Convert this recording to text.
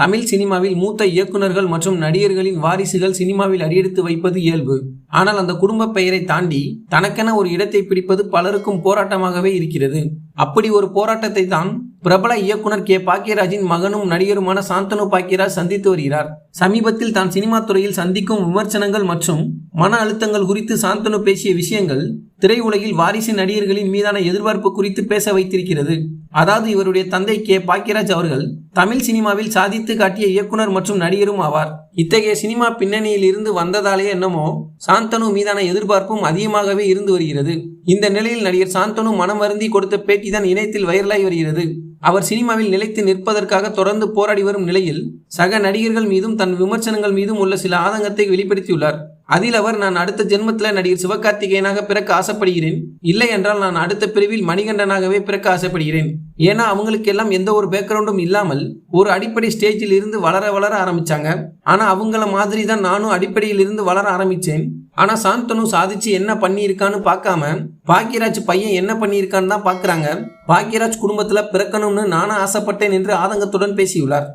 தமிழ் சினிமாவில் மூத்த இயக்குனர்கள் மற்றும் நடிகர்களின் வாரிசுகள் சினிமாவில் அடியெடுத்து வைப்பது இயல்பு. ஆனால் அந்த குடும்ப பெயரை தாண்டி தனக்கென ஒரு இடத்தை பிடிப்பது பலருக்கும் போராட்டமாகவே இருக்கிறது. அப்படி ஒரு போராட்டத்தை தான் பிரபல இயக்குனர் கே. பாக்கியராஜின் மகனும் நடிகருமான சாந்தனு பாக்கியராஜ் சந்தித்து வருகிறார். சமீபத்தில் தான் சினிமா துறையில் சந்திக்கும் விமர்சனங்கள் மற்றும் மன அழுத்தங்கள் குறித்து சாந்தனு பேசிய விஷயங்கள் திரையுலகில் வாரிசு நடிகர்களின் மீதான எதிர்பார்ப்பு குறித்து பேச வைத்திருக்கிறது. அதாவது இவருடைய தந்தை கே. பாக்கியராஜ் அவர்கள் தமிழ் சினிமாவில் சாதித்து காட்டிய இயக்குனர் மற்றும் நடிகரும் ஆவார். இத்தகைய சினிமா பின்னணியில் இருந்து வந்ததாலே என்னமோ சாந்தனு மீதான எதிர்பார்ப்பும் அதிகமாகவே இருந்து வருகிறது. இந்த நிலையில் நடிகர் சாந்தனு மனம் வருந்தி கொடுத்த பேட்டி தான் இணையத்தில் வைரலாகி வருகிறது. அவர் சினிமாவில் நிலைத்து நிற்பதற்காக தொடர்ந்து போராடி வரும் நிலையில் சக நடிகர்கள் மீதும் தன் விமர்சனங்கள் மீதும் உள்ள சில ஆதங்கத்தை வெளிப்படுத்தியுள்ளார். அதில் அவர் நான் அடுத்த ஜென்மத்தில் நடிகர் சிவகார்த்திகேயனாக பிறக்க ஆசைப்படுகிறேன். இல்லை என்றால் நான் அடுத்த பிரிவில் மணிகண்டனாகவே பிறக்க ஆசைப்படுகிறேன். ஏன்னா அவங்களுக்கு எல்லாம் எந்த ஒரு பேக்ரவுண்டும் இல்லாமல் ஒரு அடிப்படை ஸ்டேஜில் இருந்து வளர வளர ஆரம்பிச்சாங்க. ஆனால் அவங்கள மாதிரி தான் நானும் அடிப்படையில் இருந்து வளர ஆரம்பித்தேன் ஆனால் சாந்தனு சாதிச்சு என்ன பண்ணியிருக்கான்னு பார்க்காம பாக்கியராஜ் பையன் என்ன பண்ணியிருக்கான்னு தான் பார்க்குறாங்க. பாக்கியராஜ் குடும்பத்தில் பிறக்கணும்னு நானும் ஆசைப்பட்டேன் என்று ஆதங்கத்துடன் பேசியுள்ளார்.